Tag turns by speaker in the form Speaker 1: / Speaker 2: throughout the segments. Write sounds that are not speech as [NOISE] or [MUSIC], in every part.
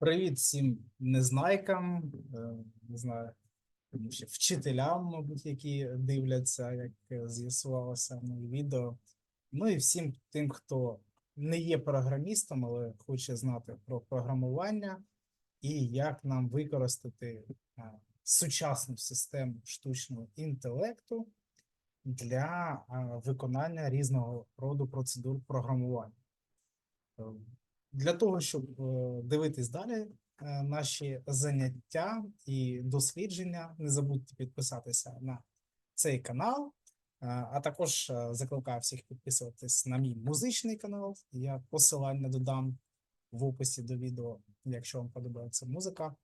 Speaker 1: Привіт всім незнайкам, е, не знаю, що вчителям, мабуть, які дивляться, як е, з'ясувалося моє відео. Ну і всім тим, хто не є програмістом, але хоче знати про програмування і як нам використати е, сучасну систему штучного інтелекту для виконання різного роду процедур програмування. Для того, щоб е, дивитись далі е, наші заняття і дослідження, не забудьте підписатися на цей канал, е, а також закликаю всіх підписуватись на мій музичний канал. Я посилання додам в описі до відео, якщо вам подобається музика.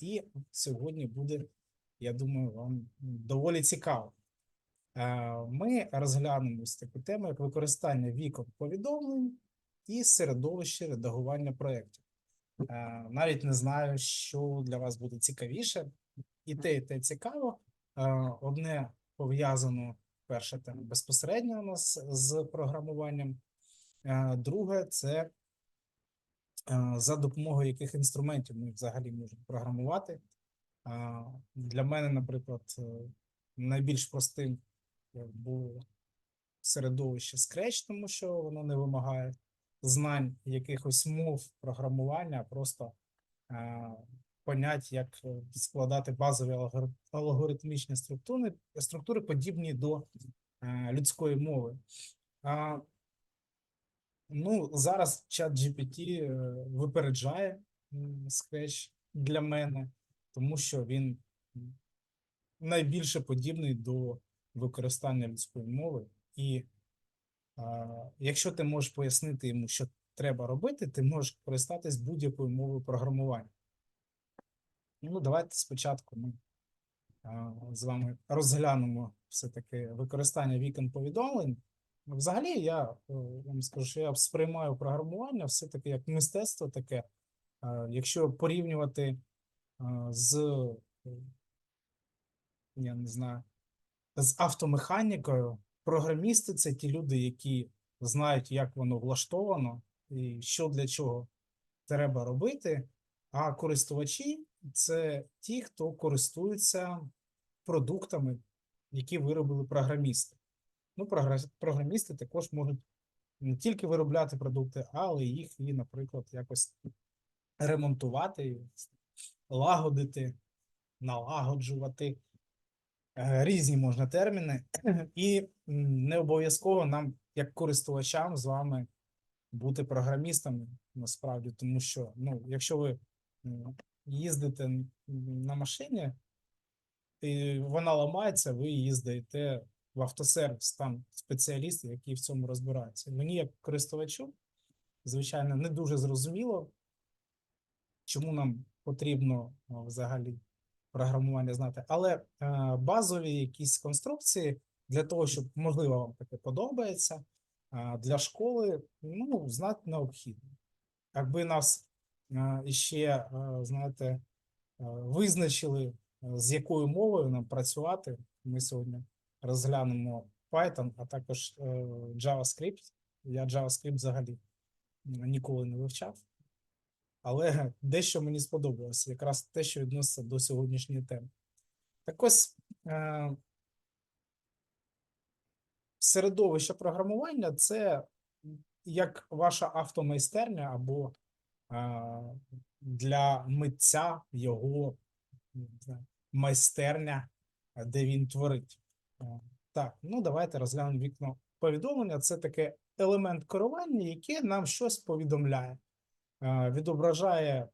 Speaker 1: І сьогодні буде, я думаю, вам доволі цікаво. Ми розглянемо таку тему, як використання вікон повідомлень і середовище редагування проєктів. Е, Навіть не знаю, що для вас буде цікавіше. І те, і те цікаво. Е, Одне пов'язано, перша тема безпосередньо у нас з програмуванням. Е, Друге це за допомогою яких інструментів ми взагалі можемо програмувати. Для мене, наприклад, найбільш простим було середовище Scratch, тому що воно не вимагає знань якихось мов програмування, а просто е, понять, як е, складати базові алгоритмічні структури, структури подібні до е, людської мови. А, ну, зараз чат GPT е, випереджає Scratch для мене, тому що він найбільше подібний до використання людської мови. І якщо ти можеш пояснити йому, що треба робити, ти можеш користатись будь-якою мовою програмування. Ну, давайте спочатку ми з вами розглянемо все-таки використання вікон повідомлень. Взагалі, я е, вам скажу, що я сприймаю програмування все-таки як мистецтво таке. Якщо порівнювати з, я не знаю, з автомеханікою, програмісти це ті люди, які знають, як воно влаштовано і що для чого треба робити. А користувачі це ті, хто користується продуктами, які виробили програмісти. Ну, програмісти також можуть не тільки виробляти продукти, але їх і, наприклад, якось ремонтувати, лагодити, налагоджувати. Е, Різні можна терміни, [CLEARS THROAT] і не обов'язково нам, як користувачам, з вами бути програмістами насправді, тому що ну, якщо ви їздите на машині, і вона ламається, ви їздите в автосервіс, там спеціалісти, які в цьому розбираються. Мені, як користувачу, звичайно, не дуже зрозуміло, чому нам потрібно взагалі програмування знати, але е, базові якісь конструкції для того, щоб можливо вам таке подобається, е, для школи ну, знати необхідно. Якби нас е, іще, знаєте, визначили, з якою мовою нам працювати, ми сьогодні розглянемо Python, а також JavaScript. Я JavaScript взагалі ніколи не вивчав. Але дещо мені сподобалося, якраз те, що відноситься до сьогоднішньої теми. Так ось е, середовище програмування це як ваша автомайстерня або е, для митця його майстерня, де він творить. Е, Так, ну давайте розглянемо вікно повідомлення. Це таке елемент керування, яке нам щось повідомляє відображає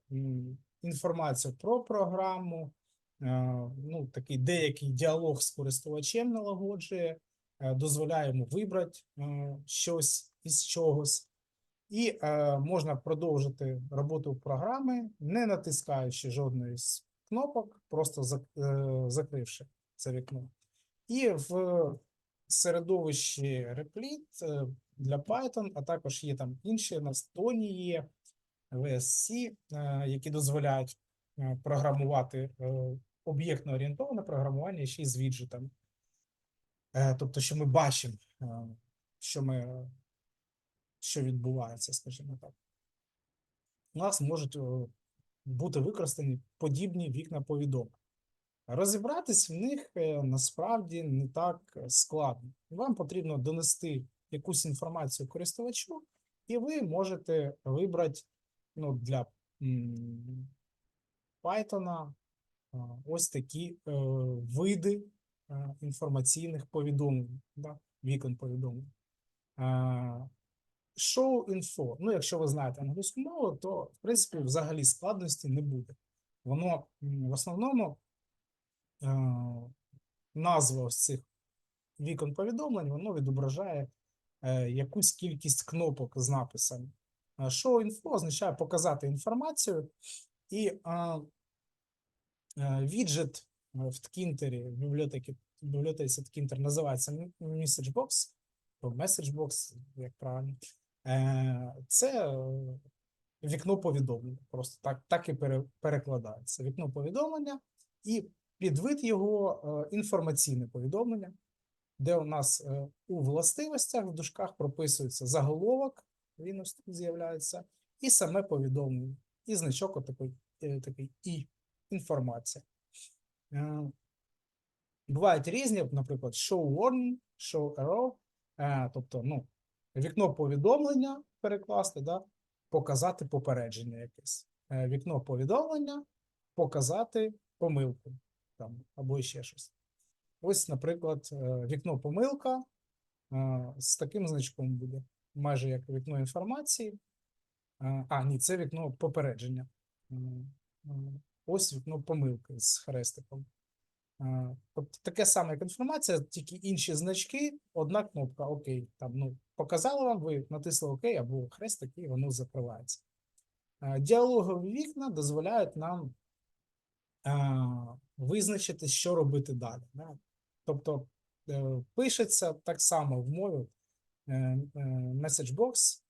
Speaker 1: інформацію про програму, е, ну, такий деякий діалог з користувачем налагоджує, е, дозволяє йому вибрати е, щось із чогось, і е, можна продовжити роботу програми, не натискаючи жодної з кнопок, просто е, закривши це вікно. І в середовищі Replit е, для Python, а також є там інші, на Stony є, VSC, е, які дозволяють е, програмувати е, об'єктно орієнтоване програмування ще й з віджитами. Тобто, що ми бачимо, що ми, що відбувається, скажімо так. у нас можуть бути використані подібні вікна повідомлень. Розібратись в них насправді не так складно. Вам потрібно донести якусь інформацію користувачу, і ви можете вибрати ну, для Python ось такі е, види е, інформаційних повідомлень, да, вікон повідомлень. Е, Show info. Ну, якщо ви знаєте англійську мову, то в принципі взагалі складності не буде. Воно в основному назва ось цих вікон повідомлень, воно відображає якусь кількість кнопок з написами. Е, Show info означає показати інформацію, і е, е, віджит е, в Ткінтері, в бібліотеці, в бібліотеці Ткінтер називається м- Message Box, або Message Box, як правильно. Е, Це е, вікно повідомлення. Просто так, так і пере- перекладається. Вікно повідомлення і підвид його е, інформаційне повідомлення, де у нас е, у властивостях в дужках прописується заголовок, він з'являється, і саме повідомлення, і значок отакий, е, такий і інформація. Е, Бувають різні, наприклад, show warning, show error, е, тобто, ну, вікно повідомлення перекласти, да, показати попередження якесь. Вікно повідомлення, показати помилку там, або ще щось. Ось, наприклад, вікно помилка з таким значком буде, майже як вікно інформації. Е, А, ні, це вікно попередження. М, м, Ось вікно помилки з хрестиком. Е, Тобто таке саме, як інформація, тільки інші значки, одна кнопка ОК. Там, ну, показали вам, ви натисли ОК або хрестик, і воно закривається. Е, Діалогові вікна дозволяють нам е, визначити, що робити далі. Да? Тобто е, пишеться так само в мові е, е, message box,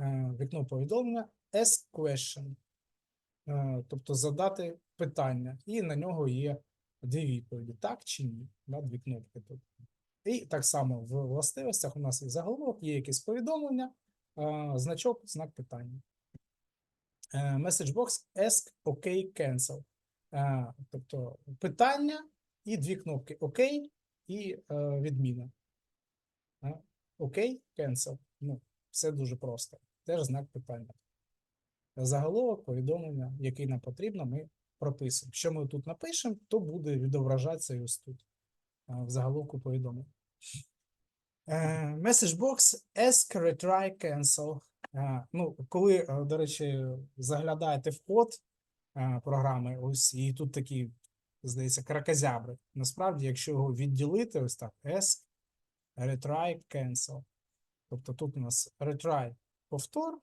Speaker 1: е, вікно повідомлення, ask question, е, тобто задати питання, і на нього є дві відповіді: так чи ні. Да? Дві кнопки. І так само в властивостях у нас є заголовок, є якесь повідомлення, е, значок, знак питання. Е, Message box ask, OK, cancel. Е, Тобто питання і дві кнопки ОК і е, відміна. Окей, cancel. Ну, все дуже просто. Теж знак питання. Заголовок, повідомлення, який нам потрібно, ми прописуємо. Що ми тут напишемо, то буде відображатися ось тут, в заголовку повідомлення. Е, Message box ask, retry, cancel. Е, Ну, коли, е, до речі, заглядаєте в код програми, ось і тут такі, здається, кракозябри. Насправді, якщо його відділити, ось так, ask, retry, cancel. Тобто тут у нас retry повтор,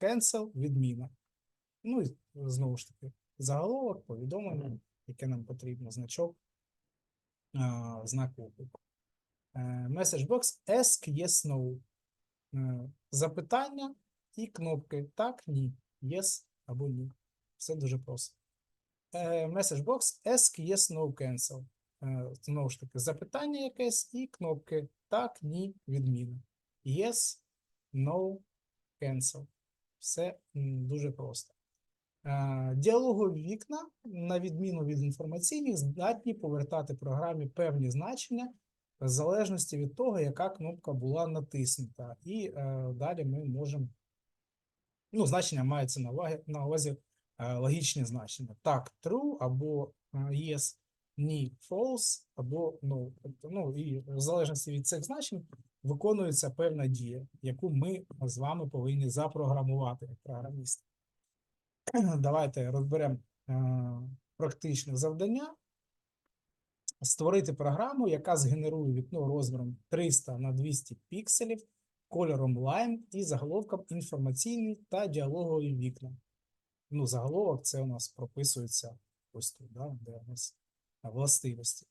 Speaker 1: cancel відміна. Ну і знову ж таки, заголовок, повідомлення, яке нам потрібно, значок, знак оклику. Е, Message box ask yes no. Е, Запитання і кнопки так, ні, yes або ні. Все дуже просто. Е, Message box ask yes no cancel. Знову ж таки, запитання якесь і кнопки так, ні, відміна. Yes, no, cancel. Все дуже просто. Е, Діалогові вікна, на відміну від інформаційних, здатні повертати програмі певні значення в залежності від того, яка кнопка була натиснута. І е, далі ми можемо. Ну, значення мається на увазі, на увазі е, логічні значення. Так, true або yes, ні, false або no. Тобто, ну, і в залежності від цих значень виконується певна дія, яку ми з вами повинні запрограмувати як програмісти. [CLEARS THROAT] Давайте розберемо е, практичне завдання. Створити програму, яка згенерує вікно розміром 300 на 200 пікселів, кольором Lime і заголовком інформаційні та діалогові вікна. Ну, заголовок це у нас прописується ось тут, да, де у нас властивості.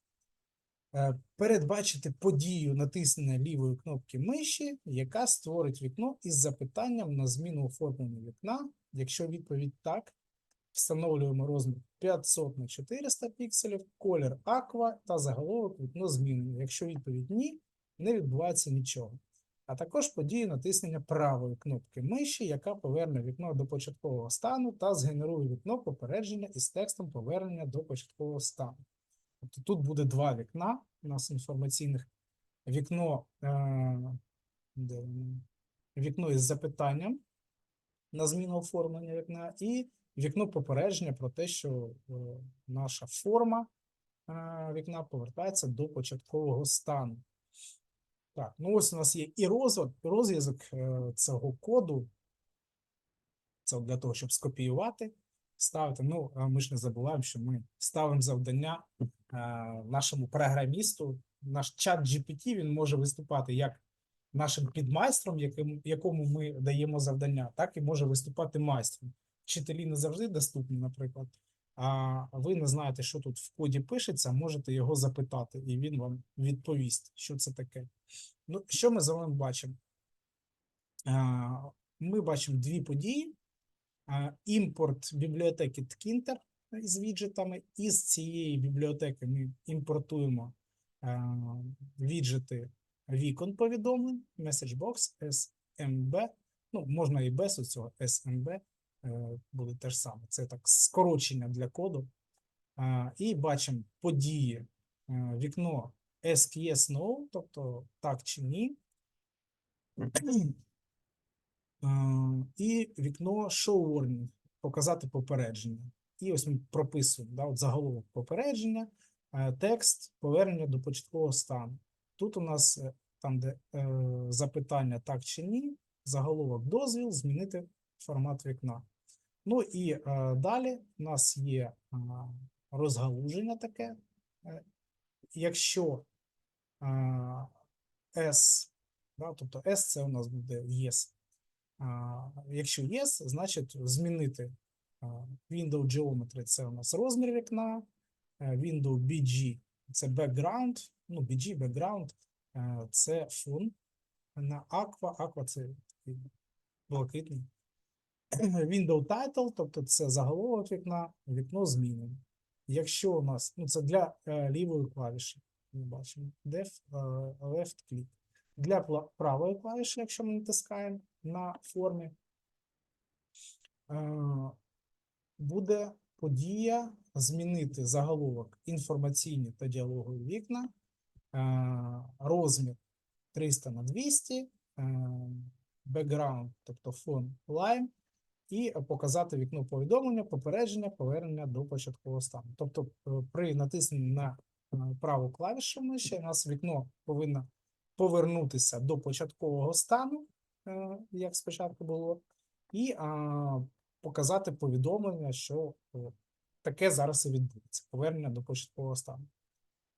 Speaker 1: Е, Передбачити подію натиснення лівої кнопки миші, яка створить вікно із запитанням на зміну оформлення вікна. Якщо відповідь так, встановлюємо розмір 500 на 400 пікселів, колір аква та заголовок вікно змінено. Якщо відповідь ні, не відбувається нічого. а також подію натиснення правої кнопки миші, яка поверне вікно до початкового стану та згенерує вікно попередження із текстом повернення до початкового стану. Тобто тут буде два вікна у нас інформаційних. Вікно, е, вікно із запитанням на зміну оформлення вікна, і вікно попередження про те, що е, наша форма е, вікна повертається до початкового стану. Так, ну ось у нас є і розв'язок, цього коду. Це для того, щоб скопіювати, ставити. Ну, ми ж не забуваємо, що ми ставимо завдання е, нашому програмісту. Наш чат GPT він може виступати як нашим підмайстром, яким, якому ми даємо завдання, так і може виступати майстром. Вчителі не завжди доступні, наприклад. А ви не знаєте, що тут в коді пишеться, можете його запитати, і він вам відповість, що це таке. Ну, що ми з вами бачимо? Ми бачимо дві події: імпорт бібліотеки Tkinter з віджитами. Із цієї бібліотеки ми імпортуємо а, віджити вікон повідомлень, MessageBox, SMB. Ну, можна і без цього SMB, е, буде те ж саме. Це так скорочення для коду. І бачимо події, е, вікно SQS No, тобто так чи ні. Е, І вікно Show Warning, показати попередження. І ось ми прописуємо да, от заголовок попередження, е, текст повернення до початкового стану. Тут у нас е, там, де е, запитання так чи ні, заголовок дозвіл, змінити формат вікна. Ну і е, далі у нас є е, розгалуження таке. Якщо е, S, да, тобто S це у нас буде yes. Якщо yes, значить змінити Window Geometry це у нас розмір вікна, е, Window BG це background, ну BG background е, це фон на Aqua, Aqua це блакитний. [CLEARS THROAT] Window title, тобто це заголовок вікна, вікно змінено. Якщо у нас, ну це для е, лівої клавіші, ми бачимо, left click. Для правої клавіші, якщо ми натискаємо на формі, е, буде подія змінити заголовок інформаційні та діалогові вікна, е, розмір 300 на 200, бекграунд, тобто фон Lime, і показати вікно повідомлення, попередження, повернення до початкового стану. Тобто, е, при натисненні на праву клавішу миші, у нас вікно повинно повернутися до початкового стану, як спочатку було, і а, показати повідомлення, що е, таке зараз і відбудеться. Повернення до початкового стану.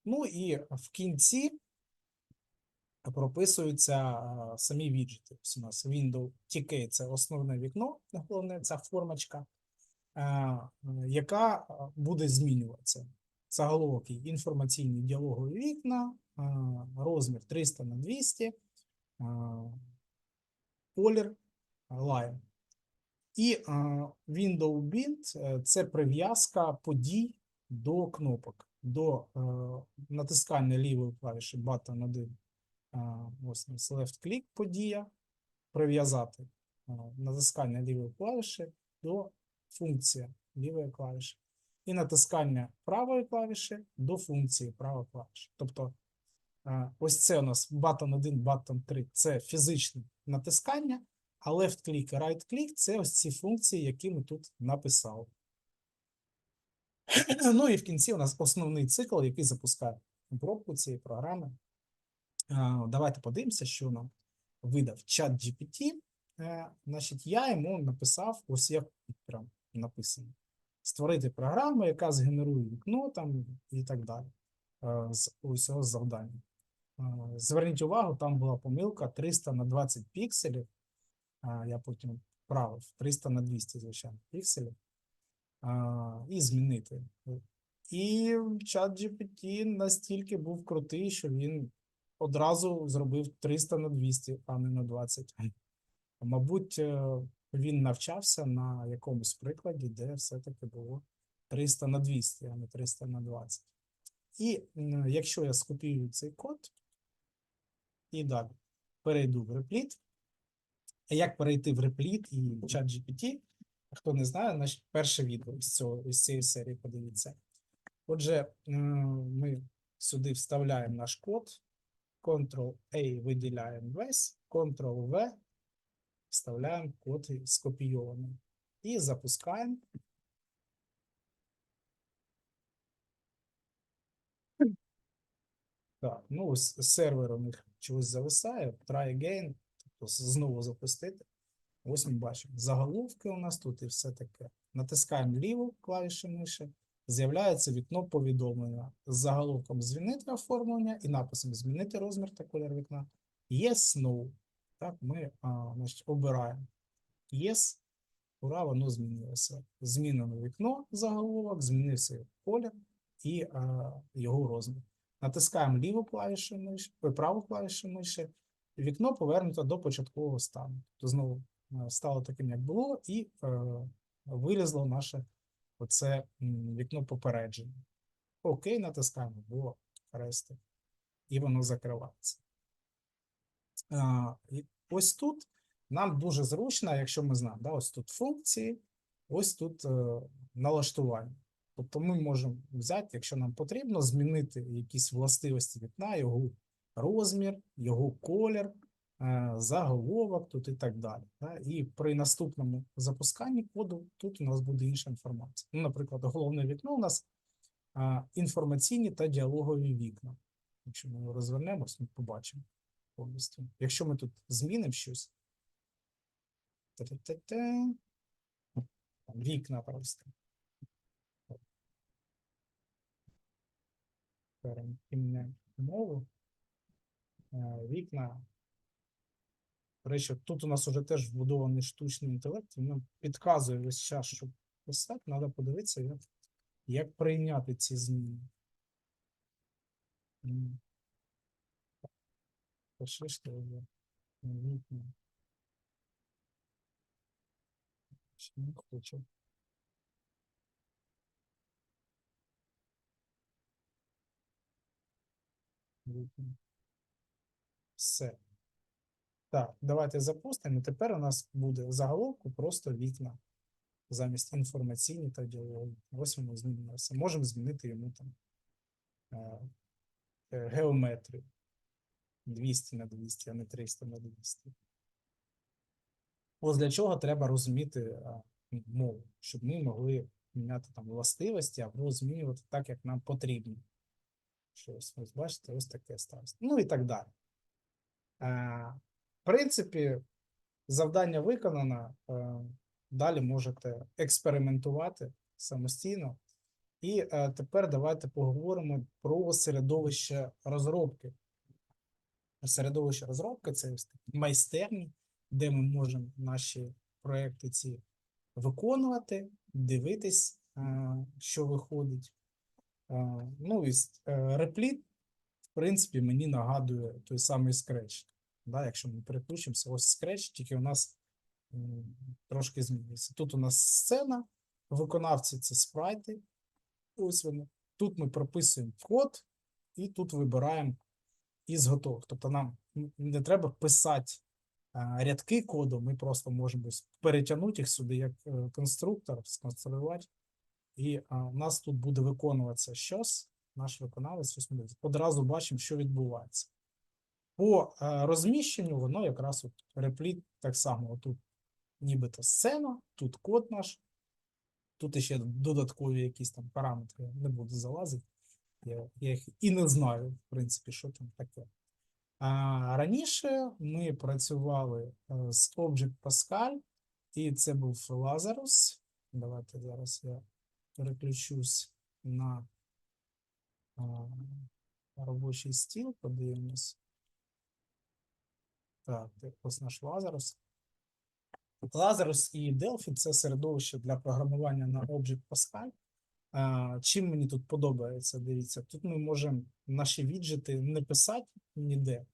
Speaker 1: Ну і в кінці прописуються самі віджити. Ось у нас Windows TK – це основне вікно, головне, ця формочка, яка буде змінюватися. Заголовок інформаційні діалогові вікна, розмір 300 на 200, а, колір Line. І а, Window Bind е, – це прив'язка подій до кнопок, до е, натискання лівої клавіші Button 1 ось left click подія, прив'язати натискання лівої клавіші до функції лівої клавіші. І натискання правої клавіші до функції правої клавіші. Тобто ось це у нас button 1, button 3 це фізичне натискання, а left click і right click це ось ці функції, які ми тут написали. [CLEARS THROAT] Ну і в кінці у нас основний цикл, який запускає обробку цієї програми. Давайте подивимося, що нам видав чат GPT. Е, Значить, я йому написав ось як прям написано. Створити програму, яка згенерує вікно там і так далі. е, З усього завдання. Е, Зверніть увагу, там була помилка 300 на 20 пікселів. Я потім вправив 300 на 200, звичайно, пікселів. І змінити. І чат GPT настільки був крутий, що він одразу зробив 300 на 200, а не на 20. Мабуть, е, він навчався на якомусь прикладі, де все-таки було 300 на 200, а не 300 на 20. І якщо я скопіюю цей код і далі перейду в репліт. Як перейти в репліт і чат GPT, хто не знає, значить перше відео з цього з цієї серії подивіться. Отже, ми сюди вставляємо наш код, Ctrl-A виділяємо весь, Ctrl-V вставляємо код скопійований і запускаємо. Так, ну ось сервер у них чогось зависає. Try again, тобто знову запустити. Ось ми бачимо заголовки у нас тут і все таке. Натискаємо ліву клавішу миші, з'являється вікно повідомлення з заголовком змінити оформлення і написом змінити розмір та колір вікна. Yes, no. Так, ми а, значить, обираємо Yes. Ура, воно змінилося. Змінено вікно, заголовок, змінився колір і а, його розмір. Натискаємо ліву клавішу миші, праву клавішу миші, і вікно повернуто до початкового стану. То знову е, стало таким, як було, і е, вилізло наше оце вікно попередження. Окей, натискаємо, було хрести, і воно закривається. А, і ось тут нам дуже зручно, якщо ми знаємо, да, ось тут функції, ось тут е, налаштування. Тобто ми можемо взяти, якщо нам потрібно, змінити якісь властивості вікна, його розмір, його колір, е, заголовок тут і так далі. І при наступному запусканні коду тут у нас буде інша інформація. Ну, наприклад, головне вікно у нас інформаційні та діалогові вікна. Якщо ми його розвернемось, ми побачимо повністю. Якщо ми тут змінимо щось, та-та-та-та, вікна просто. Переймемо мову. Е, Вікна. До речі, тут у нас вже теж вбудований штучний інтелект, він нам підказує весь час, щоб писати, треба подивитися, як, як прийняти ці зміни. Що вже вікна. Не хочу. Все. Так, давайте запустимо. Тепер у нас буде в заголовку просто вікна замість інформаційні та діалоги. Ось воно змінилося. Можемо змінити йому там е, е, геометрію 200 на 200, а не 300 на 200. Ось для чого треба розуміти е, мову, щоб ми могли міняти там властивості або змінювати так, як нам потрібно. Що ось, бачите, ось таке сталося. Ну і так далі. Е, В принципі, завдання виконано. е, Далі можете експериментувати самостійно. І е, тепер давайте поговоримо про середовище розробки. Середовище розробки це майстерні, де ми можемо наші проекти ці виконувати, дивитись, що виходить. Е, Ну і е, репліт, в принципі, мені нагадує той самий Scratch. Да, якщо ми переключимося, ось Scratch, тільки у нас трошки змінюється. Тут у нас сцена, виконавці це спрайти. Ось вони. Тут ми прописуємо код, і тут вибираємо із готових. Тобто нам не треба писати а, рядки коду, ми просто можемо перетягнути їх сюди як е, конструктор, сконструювати. І а, у нас тут буде виконуватися щось, наш виконавець, ось ми одразу бачимо, що відбувається. По е, розміщенню воно якраз от репліт так само. Отут нібито сцена, тут код наш, тут ще додаткові якісь там параметри. Не буду залазити. Я, я їх і не знаю, в принципі, що там таке. А раніше ми працювали е, з Object Pascal, і це був Lazarus. Давайте зараз я переключусь на робочий стіл, подивимось. Так, ось наш Lazarus. Lazarus і Delphi це середовище для програмування на Object Pascal. Чим мені тут подобається, дивіться, тут ми можемо наші віджити не писати ніде.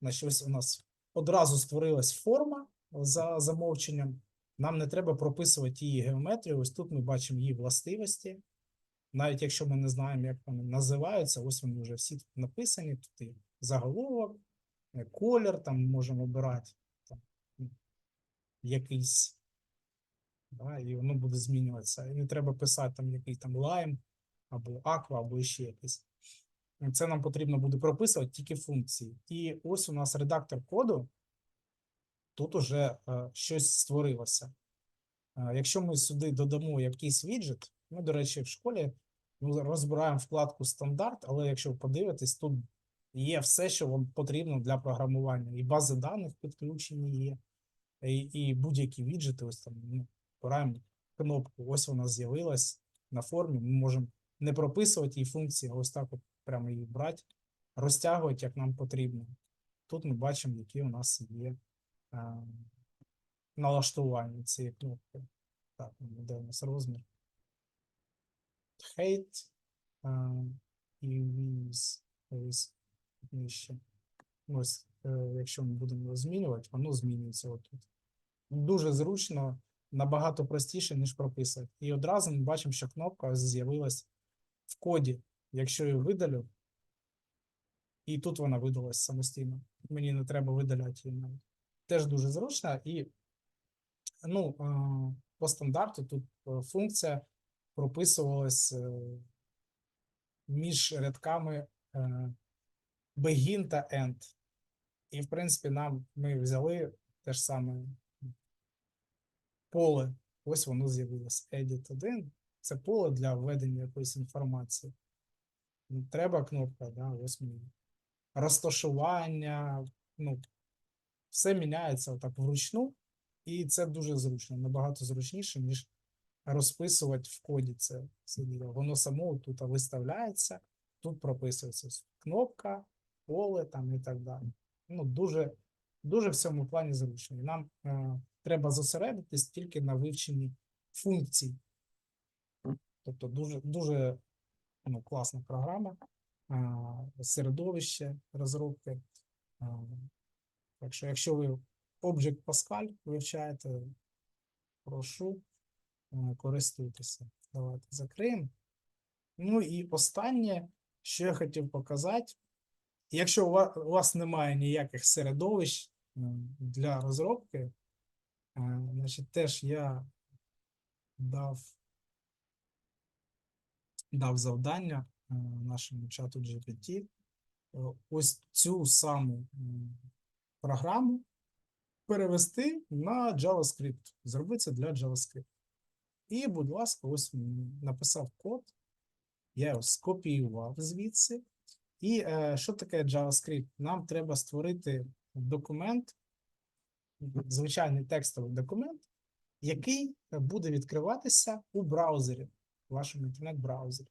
Speaker 1: Значить, ось у нас одразу створилась форма за замовченням. Нам не треба прописувати її геометрію. Ось тут ми бачимо її властивості. Навіть якщо ми не знаємо, як вони називаються, ось вони вже всі тут написані. Тут і заголовок, колір, там можемо обирати там, якийсь, да, і воно буде змінюватися. І не треба писати там який там лайм або аква, або ще якийсь. Це нам потрібно буде прописувати тільки функції. І ось у нас редактор коду. Тут уже е, щось створилося. Е, Якщо ми сюди додамо якийсь віджит, ми, до речі, в школі ми розбираємо вкладку стандарт, але якщо ви подивитесь, тут є все, що вам потрібно для програмування. І бази даних підключені є, і, і будь-які віджити. Ось там ну, обираємо кнопку. Ось вона з'явилась на формі. Ми можемо не прописувати її функції, а ось так от прямо її брати, розтягувати, як нам потрібно. Тут ми бачимо, які у нас є налаштування цієї кнопки. Так, де у нас розмір? Е, і width. Ось нижче. Ось, е, якщо ми будемо змінювати, воно змінюється отут. Дуже зручно, набагато простіше, ніж прописати. І одразу ми бачимо, що кнопка з'явилась в коді. Якщо я видалю, і тут вона видалась самостійно. Мені не треба видаляти її навіть. Теж дуже зручно. І ну, е, по стандарту тут е, функція прописувалась е, між рядками begin та end. І, в принципі, нам ми взяли те ж саме поле. Ось воно з'явилось. Edit 1. Це поле для введення якоїсь інформації. Треба кнопка, да, ось мені. Розташування, ну, все міняється отак вручну, і це дуже зручно, набагато зручніше, ніж розписувати в коді це, діло. Воно само тут виставляється, тут прописується кнопка, поле там і так далі. Ну, дуже, дуже в цьому плані зручно. І нам е, треба зосередитись тільки на вивченні функцій. Тобто дуже, дуже ну, класна програма, е, середовище розробки. Е, так що, якщо ви Object Pascal вивчаєте, прошу е, користуйтеся. Давайте закриємо. Ну і останнє, що я хотів показати. Якщо у вас, немає ніяких середовищ для розробки, е, значить, теж я дав, дав завдання е, нашому чату GPT. е, Ось цю саму програму перевести на JavaScript. Зробити це для JavaScript. І, будь ласка, ось написав код. Я його скопіював звідси. І е, що таке JavaScript? Нам треба створити документ, звичайний текстовий документ, який буде відкриватися у браузері, в вашому інтернет-браузері.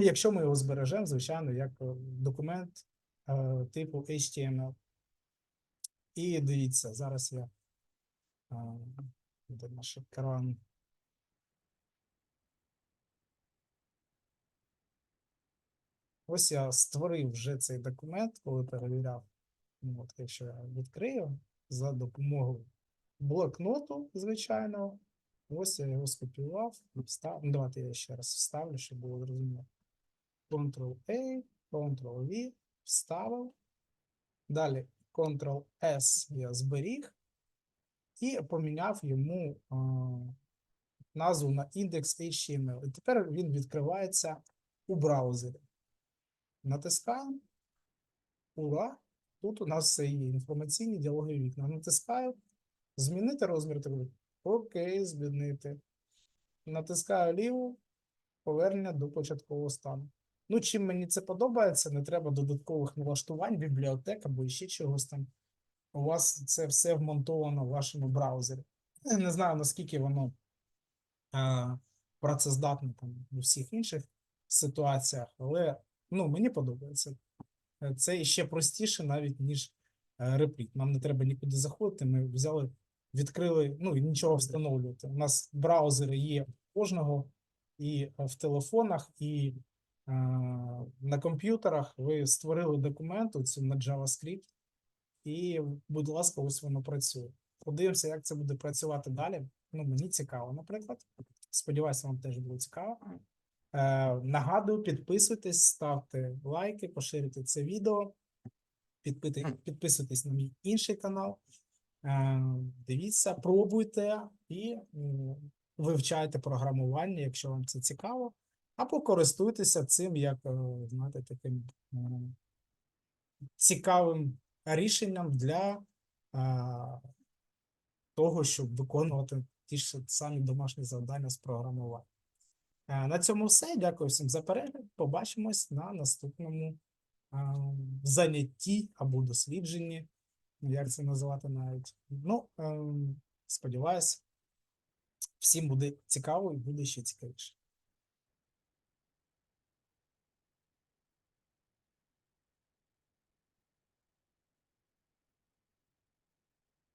Speaker 1: Якщо ми його збережемо, звичайно, як документ е, типу HTML. І дивіться, зараз я де наш екран. Ось я створив вже цей документ, коли перевіряв. Ну, От, якщо я відкрию за допомогою блокноту, звичайно, ось я його скопіював, встав. Ну, давайте я ще раз вставлю, щоб було зрозуміло. Ctrl-A, Ctrl-V, вставив. Далі Ctrl-S я зберіг і поміняв йому а, назву на index.html. І тепер він відкривається у браузері. Натискаємо. Ура! Тут у нас все є інформаційні діалогові вікна. Натискаю. Змінити розмір таблиці. Окей, змінити. Натискаю ліву. Повернення до початкового стану. Ну, чим мені це подобається, не треба додаткових налаштувань, бібліотек або ще чогось там. У вас це все вмонтовано в вашому браузері. Не знаю, наскільки воно а, працездатне там у всіх інших ситуаціях, але ну, мені подобається. Е, Це ще простіше навіть, ніж е, репліт. Нам не треба нікуди заходити. Ми взяли, відкрили, ну і нічого встановлювати. У нас браузери є кожного, і е, в телефонах, і е, на комп'ютерах. Ви створили документ оцю на JavaScript, і, будь ласка, ось воно працює. Подивимося, як це буде працювати далі. Ну, мені цікаво, наприклад. Сподіваюся, вам теж було цікаво. Е, нагадую, підписуйтесь, ставте лайки, поширюйте це відео. підписуйтесь на мій інший канал. Е, Дивіться, пробуйте і вивчайте програмування, якщо вам це цікаво, або користуйтеся цим як е, знаєте, таким цікавим рішенням для а, того, щоб виконувати ті ж самі домашні завдання з програмування. Е, На цьому все. Дякую всім за перегляд. Побачимось на наступному занятті або дослідженні. Як це називати навіть. Ну, сподіваюсь, всім буде цікаво і буде ще цікавіше.